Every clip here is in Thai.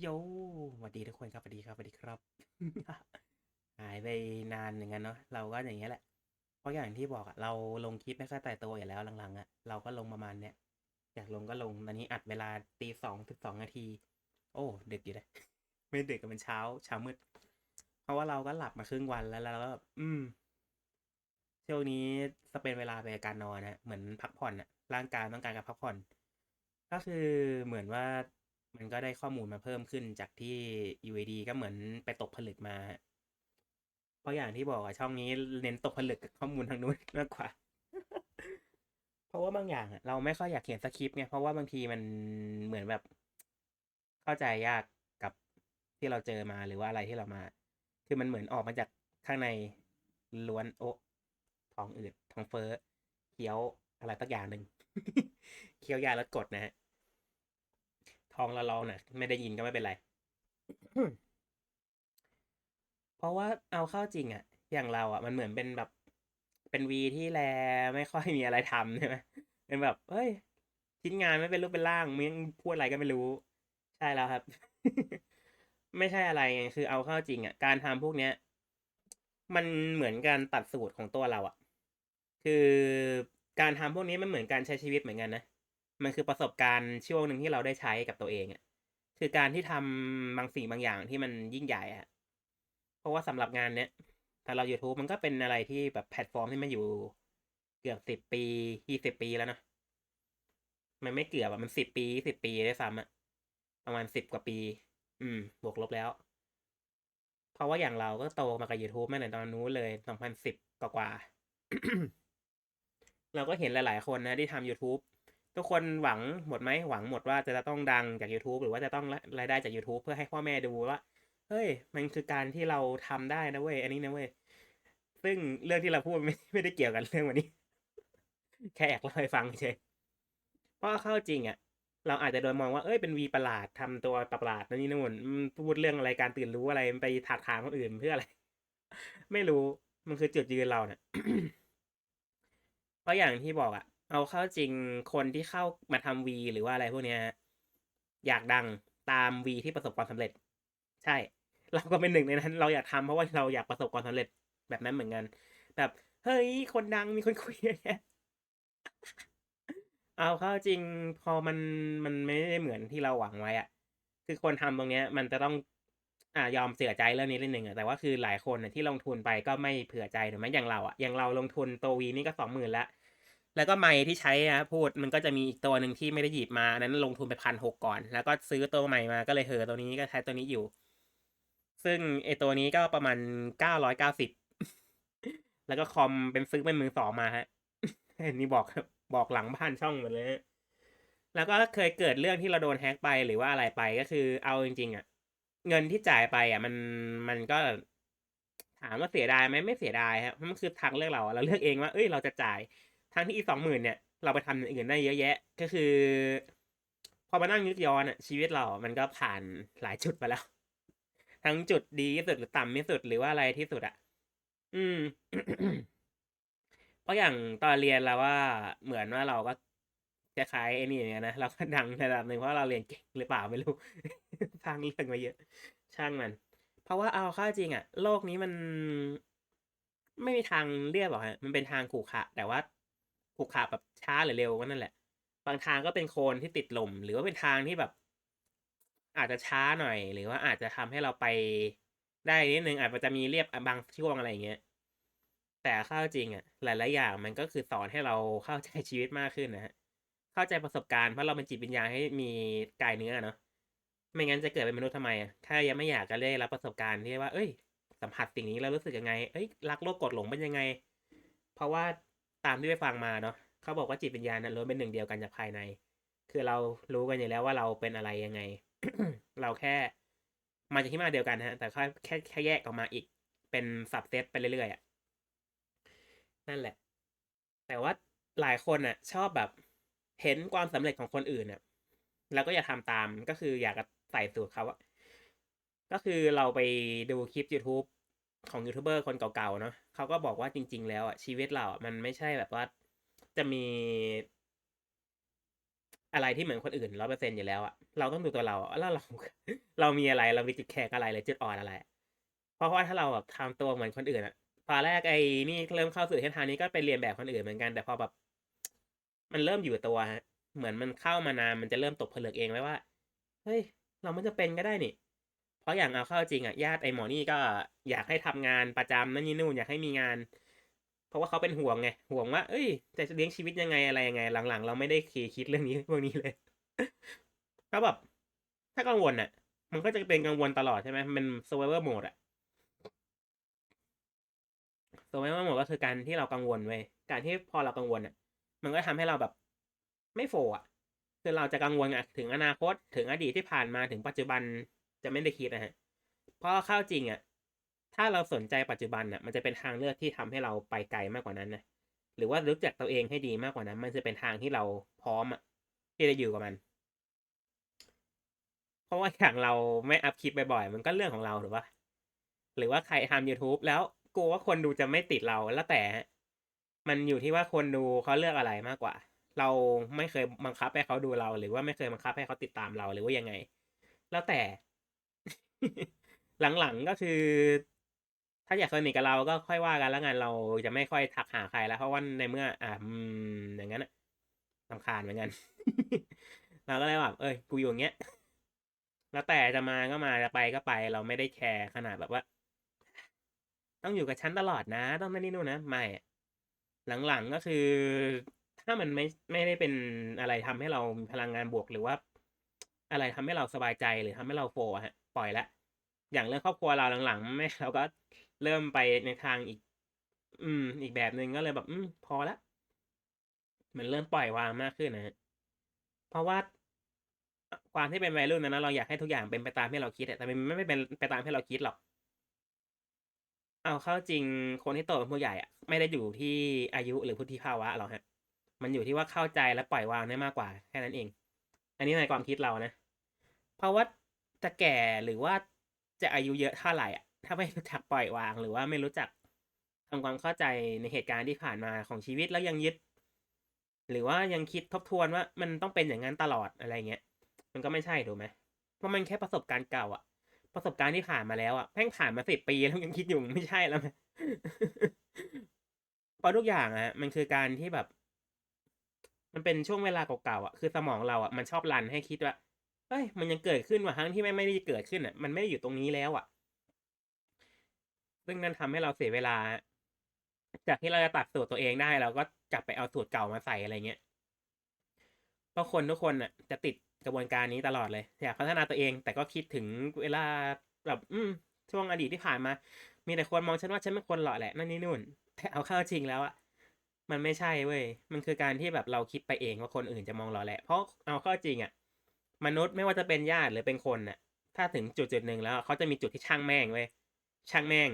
โยสวัสดีทุกคนครับสวัสดีครับสวัสดีครับ หายไปนานอย่างนั้นเนาะ เราก็อย่างเงี้ยแหละ เพราะอย่างที่บอกอะเราลงคลิปไม่ค่อยแต่ตัวอยู่แล้วหลังๆอะเราก็ลงประมาณเนี้ย อยากลงก็ลง ตอนนี้อัดเวลาตีสองสิบสองนาที โอ้ดึกอยู่เลยไม่ดึกกันเป็นเช้า เช้ามืด เพราะว่าเราก็หลับมาครึ่งวันแล้วแล้วก็อืมช่วงนี้จะเป็นเวลาไปการนอนนะ เหมือนพักผ่อนอะร่างกายต้องการการพักผ่อน ก็คือเหมือนว่า มันก็ได้ข้อมูลมาเพิ่มขึ้นจากที่ UAD ก็เหมือนไปตกผลึกมา เพราะอย่างที่บอกอะช่องนี้เน้นตกผลึกกับข้อมูลทางนู้นมากกว่า เพราะว่าบางอย่างเราไม่ค่อยอยากเขียนสคริปต์ไงเพราะว่าบางทีมันเหมือนแบบ เข้าใจยากกับที่เราเจอมาหรือว่าอะไรที่เรามา คือมันเหมือนออกมาจากข้างในล้วนโอะท้องอืดท้องเฟ้อเคี้ยวอะไรสักอย่างหนึ่งเคี้ยวยาแล้วกดนะฮะ ท้องเราลองน่ะไม่ได้ยินก็ไม่เป็นไร เพราะว่าเอาเข้าจริงอะอย่างเราอะมันเหมือนเป็นแบบ เป็นวีที่แลไม่ค่อยมีอะไรทำใช่ไหมเป็นแบบเฮ้ยชิ้นงานไม่เป็นรูปเป็นร่างมึงพูดอะไรก็ไม่รู้ ใช่แล้วครับ ไม่ใช่อะไรไงคือเอาเข้าจริงอะการทำพวกเนี้ย มันเหมือนการตัดสูตรของตัวเราอะคือการทำพวกนี้มันเหมือนการใช้ชีวิตเหมือนกันนะ มันคือประสบการณ์ช่วงหนึ่งที่เราได้ใช้กับตัวเองอะคือการที่ทำบางสิ่งบางอย่างที่มันยิ่งใหญ่อะเพราะว่าสำหรับงานเนี้ยถ้าเรา YouTube มันก็เป็นอะไรที่แบบแพลตฟอร์มที่มันอยู่เกือบสิบปียี่สิบปีแล้วนะมันไม่เกือบอะมันสิบปีสิบปีได้ซ้ำอะประมาณสิบกว่าปี อืม บวกลบแล้ว เพราะว่าอย่างเราก็โตมากับ YouTube มาตั้งแต่ตอนนู้นเลยสองพันสิบกว่า เราก็เห็นหลาย ๆ คนนะที่ทำ YouTube ทุกคนหวังหมดไหมหวังหมดว่าจะต้องดังจาก YouTube หรือว่าจะต้องรายได้จาก YouTube เพื่อให้พ่อแม่ดูว่าเฮ้ย มันคือการที่เราทำได้นะเว้ยอันนี้นะเว้ยซึ่งเรื่องที่เราพูดไม่ไม่ได้เกี่ยวกันเรื่องวันนี้ แค่แอกเล่าให้ฟังเฉยเพราะเข้าจริงอะ่ะ เราอาจจะโดนมองว่าเอ้ยเป็นวีประหลาดทำตัวประหลาดนั่นนี่นู่นพูดเรื่องอะไรการตื่นรู้อะไรไปถากถางคนอื่นเพื่ออะไร ไม่รู้มันคือจุดยืนเราเนี่ยเพราะอย่างที่บอกอะ เอาเข้าจริงคนที่เข้ามาทำวีหรือว่าอะไรพวกเนี้ย อยากดังตามวีที่ประสบความสำเร็จ ใช่ เราก็เป็นหนึ่งในนั้น เราอยากทำเพราะว่าเราอยากประสบความสำเร็จแบบนั้นเหมือนกัน แบบเฮ้ยคนดังมีคนคุยเยอะแยะเอาเข้าจริงพอมันมันไม่ได้เหมือนที่เราหวังไว้อะคือคนทำตรงเนี้ย มันจะต้องอ่ายอมเสียใจเรื่องนี้เรื่องหนึ่งอะแต่ว่าคือหลายคนที่ลงทุนไปก็ไม่เผื่อใจถูกไหมอย่างเราอะอย่างเราลงทุนโตวีนี่ก็สองหมื่นล้ว แล้วก็ไมค์ที่ใช้นะพูดมันก็จะมีอีกตัวหนึ่งที่ไม่ได้หยิบมานั้นลงทุนไปพันหกก่อน แล้วก็ซื้อตัวใหม่มาก็เลยเหอตัวนี้ก็ใช้ตัวนี้อยู่ ซึ่งไอตัวนี้ก็ประมาณเก้าร้อยเก้าสิบแล้วก็คอมเป็นซื้อเป็นมือสองมาฮะนี่บอกบอกหลังบ้านช่องหมดเลยฮะแล้วก็เคยเกิดเรื่องที่เราโดนแฮกไปหรือว่าอะไรไปก็คือเอาจริงๆอะ เงินที่จ่ายไปอะ มันมันก็ถามว่าเสียดายไหมไม่เสียดายครับเพราะมันคือทางเลือกเราเราเลือกเองว่าเอ้ยเราจะจ่าย ทั้งที่อีสองหมื่นเนี่ย เราไปทำอย่างอื่นได้เยอะแยะ ก็คือ พอมานั่งนึกย้อนอะชีวิตเรา มันก็ผ่านหลายจุดมาแล้ว ทั้งจุดดีที่สุดหรือต่ำที่สุดหรือว่าอะไรที่สุดอะ อืม เพราะอย่างตอนเรียนเราว่าเหมือนว่าเราก็คล้ายไอ้นี่อย่างเงี้ยนะเราก็ดังระดับหนึ่งเพราะเราเรียนเก่งหรือเปล่าไม่รู้สร้างเรื่องมาเยอะ ช่างมัน เพราะว่าเอาเข้าจริงอะโลกนี้มันไม่มีทางเรียบหรอกฮะมันเป็นทางขรุขระแต่ว่า ขรุขระแบบช้าหรือเร็วก็นั่นแหละ บางทางก็เป็นโคลนที่ติดลม หรือว่าเป็นทางที่แบบ อาจจะช้าหน่อย หรือว่าอาจจะทำให้เราไปได้นิดนึงอาจจะมีเรียบบางช่วงอะไรอย่างเงี้ยแต่เข้าจริงอะ หลายๆอย่างมันก็คือสอนให้เราเข้าใจชีวิตมากขึ้นนะฮะเข้าใจประสบการณ์เพราะเราเป็นจิตวิญญาณให้มีกายเนื้อเนาะไม่งั้นจะเกิดเป็นมนุษย์ทำไมอะถ้ายังไม่อยากจะได้รับประสบการณ์ที่ว่า เอ้ย สัมผัสสิ่งนี้แล้วรู้สึกยังไง เอ้ยรักโลกกดหลงเป็นยังไง เพราะว่า ตามที่ไปฟังมาเนาะเขาบอกว่าจิตวิญญาณนั้นล้วนเป็นหนึ่งเดียวกันจากภายใน คือเรารู้กันอยู่แล้วว่าเราเป็นอะไรยังไง เราแค่มาจากที่มาเดียวกันฮะ แต่แค่แค่แค่แยกออกมาอีก เป็นสับเซตไปเรื่อยๆอะนั่นแหละ แต่ว่าหลายคนอะ ชอบแบบเห็นความสำเร็จของคนอื่นอะแล้วก็อยากทำตามก็คืออยากจะใส่สูตรเขาอะก็คือเราไปดูคลิป YouTube ของยูทูบเบอร์คนเก่าๆเนาะเขาก็บอกว่าจริง ๆ แล้วอะชีวิตเราอะมันไม่ใช่แบบว่าจะมี อะไรที่เหมือนคนอื่น100%อร์เซ็นอยู่แล้วอะเราต้องดูตัวเราแล้วเราเรามีอะไรเรามีจุดแข็งอะไรหรือจุดอ่อนอะไร เพราะว่าถ้าเราแบบทำตัวเหมือนคนอื่นอะตอนแรกไอ้นี่เริ่มเข้าสู่เส้นทางนี้ก็ไปเรียนแบบคนอื่นเหมือนกันแต่พอแบบ มันเริ่มอยู่ตัวครับเหมือนมันเข้ามานานมันจะเริ่มตกผลึกเองแล้ว่าเฮ้ยเราไม่จำเป็นก็ได้นี่ เพราะอย่างเอาเข้าจริงอะญาติไอ้หมอนี่ก็อยากให้ทำงานประจำนั่นนี่นู่นอยากให้มีงาน เพราะว่าเขาเป็นห่วงไงห่วงว่าเฮ้ยจะเลี้ยงชีวิตยังไงอะไรยังไง หลังๆ เราไม่ได้เคคิดเรื่องนี้พวกนี้เลยก็แบบถ้ากังวลน่ะ มันก็จะเป็นกังวลตลอดใช่ไหมมัน survival mode อะ survival mode ก็คือการที่เรากังวลเว้ยการที่พอเรากังวลน่ะ มันก็ทำให้เราแบบ ไม่โฟลว์อะคือเราจะกังวลอะถึงอนาคตถึงอดีตที่ผ่านมาถึงปัจจุบัน จะไม่ได้คิดอะครับเพราะเข้าจริงอะถ้าเราสนใจปัจจุบันน่ะ มันจะเป็นทางเลือกที่ทำให้เราไปไกลมากกว่านั้นนะ หรือว่ารู้จักตัวเองให้ดีมากกว่านั้น มันจะเป็นทางที่เราพร้อมอะที่จะอยู่กับมัน เพราะว่าอย่างเราไม่อัปคลิปบ่อยๆ มันก็เรื่องของเราถูกปล่า?หรือว่าใครทำยูทูบแล้วกลัวว่าคนดูจะไม่ติดเราแล้วแต่ มันอยู่ที่ว่าคนดูเขาเลือกอะไรมากกว่า เราไม่เคยบังคับให้เขาดูเรา หรือว่าไม่เคยบังคับให้เขาติดตามเราหรือว่ายังไง แล้วแต่ หลังๆก็คือ ถ้าอยากสนิทกับเราก็ค่อยว่ากันแล้วกันเราจะไม่ค่อยทักหาใครแล้ว เพราะว่าในเมื่อ อ่าอย่างงั้นน่ะรำคาญเหมือนกันเราก็เลยแบบเฮ้ยกูอยู่อย่างเงี้ยแล้วแต่จะมาก็มาจะไปก็ไป เราไม่ได้แคร์ขนาดแบบว่า ต้องอยู่กับฉันตลอดนะ ต้องนั่นนี่นู่นนะไม่หลังๆก็คือ ถ้ามันไม่ไม่ได้เป็นอะไรทำให้เรามีพลังงานบวกหรือว่า อะไรทำให้เราสบายใจหรือทำให้เราโฟลว์อะ ปล่อยล้วอย่างเรื่องครอบครัวเราหลังๆแม่เราก็เริ่มไปในทางอีก อืม อีกแบบหนึ่งก็เลยแบบ อืม พอล้วเหมือนเริ่มปล่อยวางมากขึ้นอะเพราะว่าความที่เป็นวัยรุ่นอะนะเราอยากให้ทุกอย่างเป็นไปตามที่เราคิดแต่มันไม่เป็นไปตามที่เราคิดหรอก เอาเข้าจริงคนที่โตเป็นผู้ใหญ่อะไม่ได้อยู่ที่อายุหรือวุฒิภาวะหรอกครับมันอยู่ที่ว่าเข้าใจและปล่อยวางได้มากกว่าแค่นั้นเอง อันนี้ในความคิดเรานะ เพราะว่า จะแก่หรือว่าจะอายุเยอะเท่าไหรอะถ้าไม่รู้จักปล่อยวาง หรือว่าไม่รู้จักทำความเข้าใจในเหตุการณ์ที่ผ่านมาของชีวิตแล้วยังยึด หรือว่ายังคิดทบทวนว่ามันต้องเป็นอย่างงั้นตลอดอะไรเงี้ยมันก็ไม่ใช่ถูกไหม?เพราะมันแค่ประสบการณ์เก่าอะประสบการณ์ที่ผ่านมาแล้วอะแม่งผ่านมา10ปีแล้วยังคิดอยู่ไม่ใช่แล้วไงเพราะทุกอย่างอะมันคือการที่แบบ มันเป็นช่วงเวลาเก่าๆอะคือสมองเราอะมันชอบรันให้คิดว่า เฮ้ยมันยังเกิดขึ้นว่ะทั้งที่แม่ไม่ได้เกิดขึ้นอะมันไม่ได้อยู่ตรงนี้แล้วอะ ซึ่งนั่นทำให้เราเสียเวลา จากที่เราจะตัดสูตรตัวเองได้ เราก็กลับไปเอาสูตรเก่ามาใส่อะไรเงี้ยเพราะคนทุกคนน่ะ จะติดกระบวนการนี้ตลอดเลย อยากพัฒนาตัวเอง แต่ก็คิดถึงเวลาแบบ อืมช่วงอดีตที่ผ่านมา มีแต่คนมองฉันว่าฉันเป็นคนหลาะแหละนั่นนี่นู่น แต่เอาเข้าจริงแล้วอะมันไม่ใช่เว้ย มันคือการที่แบบเราคิดไปเองว่าคนอื่นจะมองเหลาแหละ เพราะเอาเข้าจริงอะ มนุษย์ไม่ว่าจะเป็นญาติหรือเป็นคนน่ะ ถ้าถึงจุดๆหนึ่งแล้วเขาจะมีจุดที่ช่างแม่งเว้ยช่างแม่ง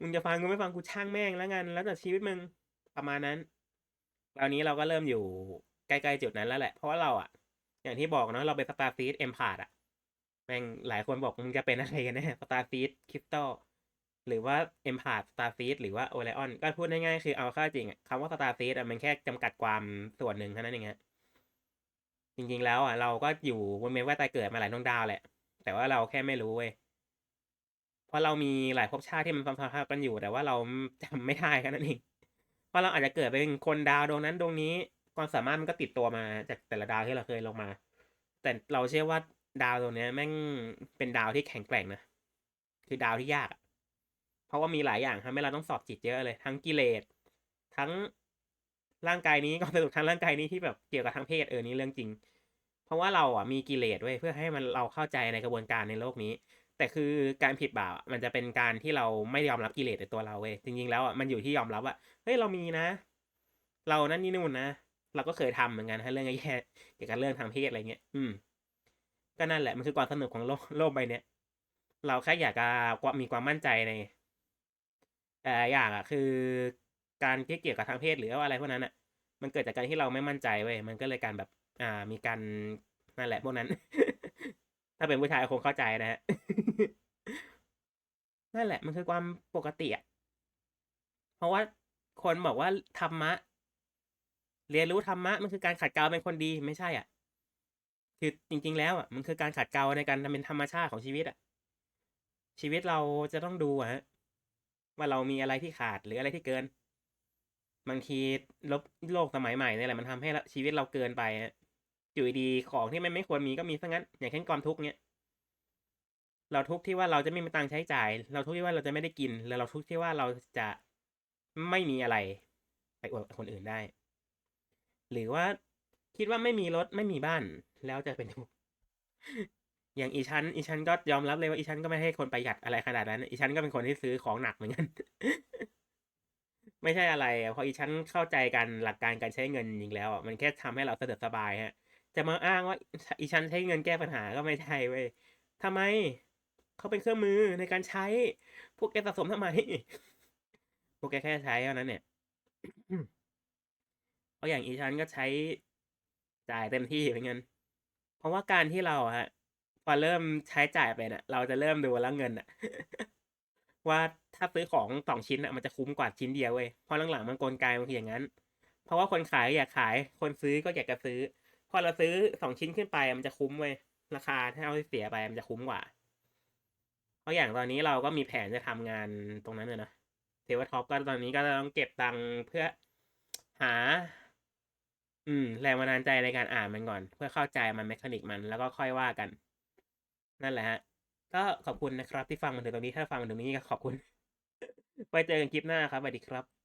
มึงจะฟังกูไม่ฟังกูช่างแม่งแล้วกันแล้วแต่ชีวิตมึงประมาณนั้นคราวนี้เราก็เริ่มอยู่ใกล้ๆจุดนั้นแล้วแหละ เพราะว่าเราอะ อย่างที่บอกเนาะเราเป็น Starseed Empath อะแม่งหลายคนบอกมึงจะเป็นอะไรกันแน่ Starseed Crystal หรือว่า Empath Starseed หรือว่า Orion ก็พูดง่ายๆคือเอาข้าจริงอะคำว่า Starseed อะมันแค่จำกัดความส่วนหนึ่งเท่านั้นเองครับ จริงๆแล้วอะเราก็อยู่วนเวียนว่ายตายเกิดมาหลายดวงดาวแหละ แต่ว่าเราแค่ไม่รู้เว้ยเพราะเรามีหลายภพชาติที่มันซ้ำๆๆกันอยู่ แต่ว่าเราจำไม่ได้แค่นั้นเองเพราะเราอาจจะเกิดเป็นคนดาวดวงนั้นดวงนี้ความสามารถมันก็ติดตัวมาจากแต่ละดาวที่เราเคยลงมา แต่เราเชื่อว่าดาวดวงเนี้ยแม่งเป็นดาวที่แข็งแกร่งนะคือดาวที่ยาก เพราะว่ามีหลายอย่างทำให้เราต้องสอบจิตเยอะเลย ทั้งกิเลสทั้ง ร่างกายนี้ความสนุกทางร่างกายนี้ที่แบบเกี่ยวกับทางเพศเออนี่เรื่องจริง เพราะว่าเราอะมีกิเลสเว้ยเพื่อให้มันเราเข้าใจในกระบวนการในโลกนี้ แต่คือการผิดบาปอะมันจะเป็นการที่เราไม่ยอมรับกิเลสในตัวเราเว้ยจริง ๆ แล้วอะมันอยู่ที่ยอมรับว่าเฮ้ยเรามีนะ เรานั่นนี่นู่นนะเราก็เคยทำเหมือนกันถ้าเรื่องแย่เกี่ยวกับเรื่องทางเพศอะไรเงี้ยอืม ก็นั่นแหละมันคือความสนุกของโลกโลกใบเนี้ยเราแค่อยากจะมีความมั่นใจในหลายๆอย่างอะคือ การที่เกี่ยวกับทางเพศหรือว่าอะไรพวกนั้นน่ะ มันเกิดจากการที่เราไม่มั่นใจเว้ยมันก็เลยการแบบอ่ามีการนั่นแหละพวกนั้น ถ้าเป็นผู้ชายคงเข้าใจนะครับนั่นแหละ มันคือความปกติอะเพราะว่าคนบอกว่าธรรมะ เรียนรู้ธรรมะมันคือการขัดเกลาเป็นคนดีไม่ใช่อะ คือจริง ๆ แล้วอะมันคือการขัดเกลาในการทำเป็นธรรมชาติของชีวิตอะ ชีวิตเราจะต้องดูอะฮะว่าเรามีอะไรที่ขาดหรืออะไรที่เกิน บางทีลบโลกสมัยใหม่เนี่ยแหละมันทำให้ชีวิตเราเกินไปอยู่ดีของที่มันไม่ควรมีก็มีซะงั้น อย่างเช่นความทุกข์เนี่ยเราทุกข์ที่ว่าเราจะไม่มีตังค์ใช้จ่าย เราทุกข์ที่ว่าเราจะไม่ได้กิน แล้วเราทุกข์ที่ว่าเราจะไม่มีอะไร ไปอวดคนอื่นได้ หรือว่าคิดว่าไม่มีรถไม่มีบ้าน แล้วจะเป็นทุกข์อย่างอีชั้นอีชั้นก็ยอมรับเลยว่าอีชั้นก็ไม่ให้คนประหยัดอะไรขนาดนั้น อีชั้นก็เป็นคนที่ซื้อของหนักเหมือนกัน ไม่ใช่อะไรเพราะอีชั้นเข้าใจกันหลักการการใช้เงินจริงแล้วอะมันแค่ทำให้เราสะดวกสบายฮะ จะมาอ้างว่าอีชั้นใช้เงินแก้ปัญหาก็ไม่ใช่เว้ยทำไมเขาเป็นเครื่องมือในการใช้ พวกแกสะสมทำไม พวกแกแค่ใช้เท่านั้นเนี่ยเพราะอย่างอีชั้นก็ใช้จ่ายเต็มที่เหมือนกันเพราะว่าการที่เราฮะพอเริ่มใช้จ่ายไปน่ะ เราจะเริ่มดูแล้วเงินอะ ว่าถ้าซื้อของสองชิ้นอะมันจะคุ้มกว่าชิ้นเดียวเว้ยเพราะหลังๆมันกลไกมันคืออย่างนั้น เพราะว่าคนขายอยากขายคนซื้อก็อยากจะซื้อ พอเราซื้อสองชิ้นขึ้นไปมันจะคุ้มเว้ยราคาถ้าเราเสียไปมันจะคุ้มกว่าเพราะอย่างตอนนี้เราก็มีแผนจะทำงานตรงนั้นเลยนะเทวท็อปก็ตอนนี้ก็ต้องเก็บตังค์เพื่อหา อืม แรงบันดาลใจในการอ่านมันก่อน เพื่อเข้าใจมันแมคานิกมันแล้วก็ค่อยว่ากัน นั่นแหละฮะ ก็ขอบคุณนะครับที่ฟังมาถึงตรงนี้ถ้าฟังมาถึงนี้ก็ขอบคุณ ไว้เจอกันคลิปหน้าครับสวัสดีครับ